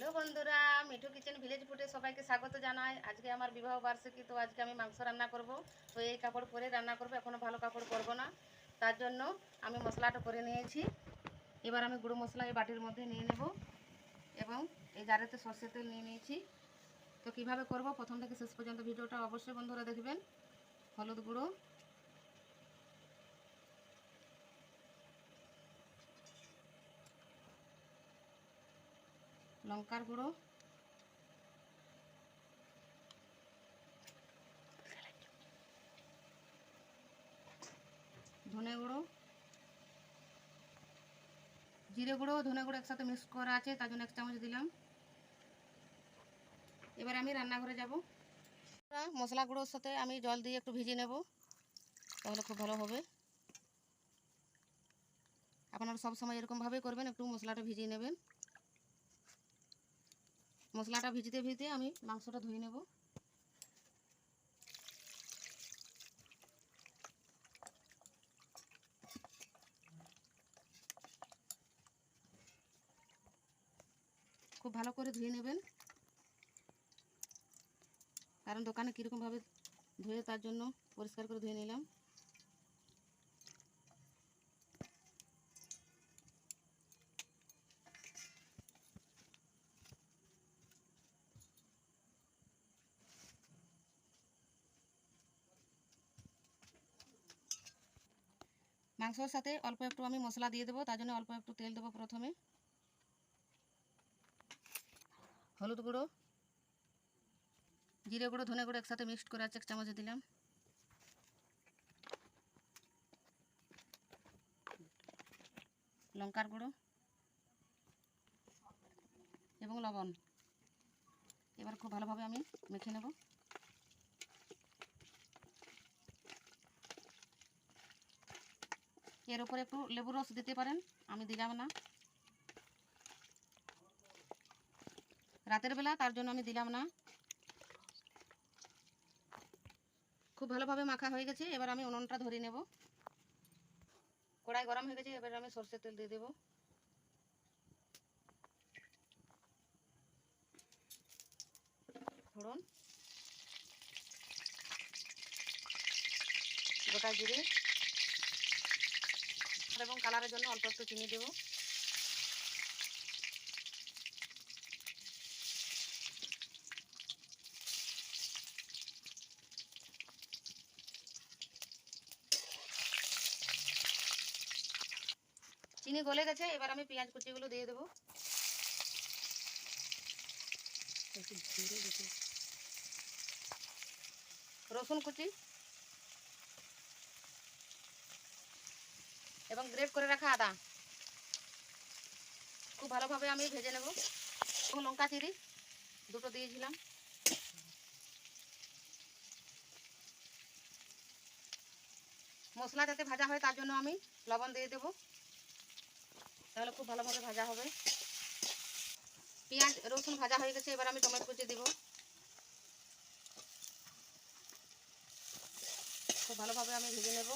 Hello বন্ধুরা, Mithu kitchen village ফুডে সবাইকে স্বাগত জানাই। আজকে আমার বিবাহ বার্ষিকী, তো আজকে আমি মাংস রান্না করব। তো এই কাপড় পরে রান্না করব এখনও ভালো কাপড় করব না। তার জন্য আমি মশলাটা করে নিয়েছি। এবার আমি গুঁড়ো মশলা এই বাটির মধ্যে নিয়ে নেব এবং এই জারেতে সর্ষের তেল নিয়ে নিয়েছি। তো কীভাবে করব? প্রথম থেকে শেষ পর্যন্ত ভিডিওটা অবশ্যই বন্ধুরা দেখবেন। হলুদ গুঁড়ো লঙ্কার গুঁড়ো। ধনে গুঁড়ো। জিরে গুঁড়ো, ধনে গুঁড়ো একসাথে মিক্স করা আছে, তার জন্য এক চামচ দিলাম। এবার আমি রান্নাঘরে যাব। মশলা গুঁড়োর সাথে আমি জল দিয়ে একটু ভিজিয়ে নেব, তাহলে খুব ভালো হবে। আপনারা সব সময় এরকমভাবেই করবেন, একটু মশলাটা ভিজিয়ে নেবেন। মশলাটা ভিজতে ভিজতে আমি মাংসটা ধুয়ে নেব। খুব ভালো করে ধুয়ে নেবেন। কারণ দোকানে কীরকমভাবে ধুয়ে তার জন্য পরিষ্কার করে ধুয়ে নিলাম। মাংসর সাথে অল্প একটু আমি মশলা দিয়ে দেবো, তার জন্য অল্প একটু তেল দেবো প্রথমে। হলুদ গুঁড়ো, জিরে গুঁড়ো, ধনে গুঁড়ো একসাথে মিক্সড করে আছে এক চামচে দিলাম। লঙ্কার গুঁড়ো এবং লবণ। এবার খুব ভালোভাবে আমি মেখে নেব। এর উপরে একটু লেবুর রস দিতে পারেন, আমি দিলাম না। রাতের বেলা তার জন্য আমি দিলাম না। খুব ভালোভাবে মাখা হয়ে গেছে, এবার আমি উনুনটা ধরে নেব। কড়াই গরম হয়ে গেছে, এবার আমি সর্ষের তেল দিয়ে দেবো। ফোড়ন। গোটা জিরে। এবং কালারের জন্য অল্প একটু চিনি দেবো। চিনি গলে গেছে, এবার আমি পেঁয়াজ কুচিগুলো দিয়ে দেবো। রসুন কুচি। এবং গ্রেট করে রাখা আদা। খুব ভালোভাবে আমি ভেজে নেব। এবং লঙ্কা চিরি দুটো দিয়েছিলাম। মশলা যাতে ভাজা হয় তার জন্য আমি লবণ দিয়ে দেবো। তাহলে খুব ভালোভাবে ভাজা হবে। পেঁয়াজ, রসুন ভাজা হয়ে গেছে, এবার আমি টমেটো কুচি দিব। খুব ভালোভাবে আমি ভেজে নেব।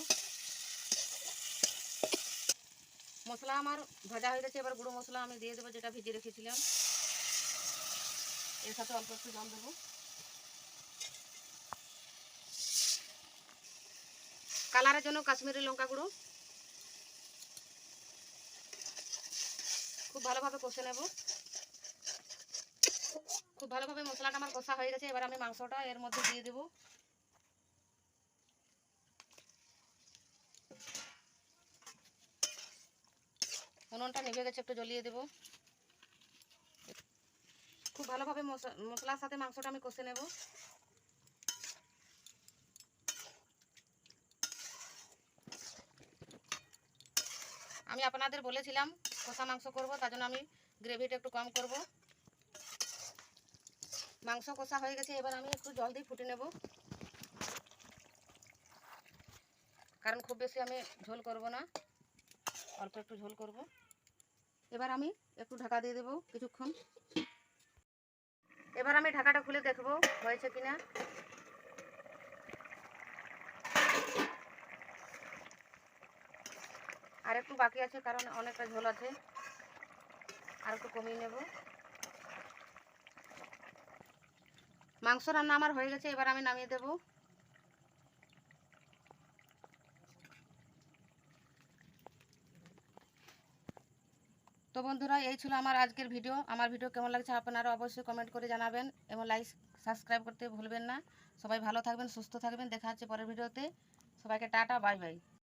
মশলা আমার ভাজা হয়ে গেছে, এবার গুঁড়ো মশলা আমি দিয়ে দেবো যেটা ভিজিয়ে রেখেছিলাম। এর সাথে অল্প একটু জল দেবো। কালারের জন্য কাশ্মীরি লঙ্কা গুঁড়ো। খুব ভালোভাবে কষে নেব। খুব ভালোভাবে মশলাটা আমার কষা হয়ে গেছে, এবার আমি মাংসটা এর মধ্যে দিয়ে দেব। উনুনটা নিভে গেছে, একটু জ্বলিয়ে দেব। খুব ভালোভাবে মশলার সাথে মাংসটা আমি কষে নেব। আমি আপনাদের বলেছিলাম কষা মাংস করব, তার জন্য আমি গ্রেভিটা একটু কম করব। মাংস কষা হয়ে গেছে, এবার আমি একটু জল দিয়ে ফুটে নেব। কারণ খুব বেশি আমি ঝোল করব না, অল্প একটু ঝোল করব। এবার আমি একটু ঢাকা দিয়ে দেবো কিছুক্ষণ। এবার আমি ঢাকাটা খুলে দেখব হয়েছে কিনা। আর একটু বাকি আছে কারণ অনেকটা ঝোল আছে। আর একটু কমিয়ে নেব। মাংস রান্না আমার হয়ে গেছে, এবার আমি নামিয়ে দেবো। তো বন্ধুরা, এই ছিল আমার আজকের ভিডিও। আমার ভিডিও কেমন লাগছে আপনারা অবশ্যই কমেন্ট করে জানাবেন এবং লাইক সাবস্ক্রাইব করতে ভুলবেন না। সবাই ভালো থাকবেন, সুস্থ থাকবেন। দেখা হচ্ছে পরের ভিডিওতে। সবাইকে টাটা বাই বাই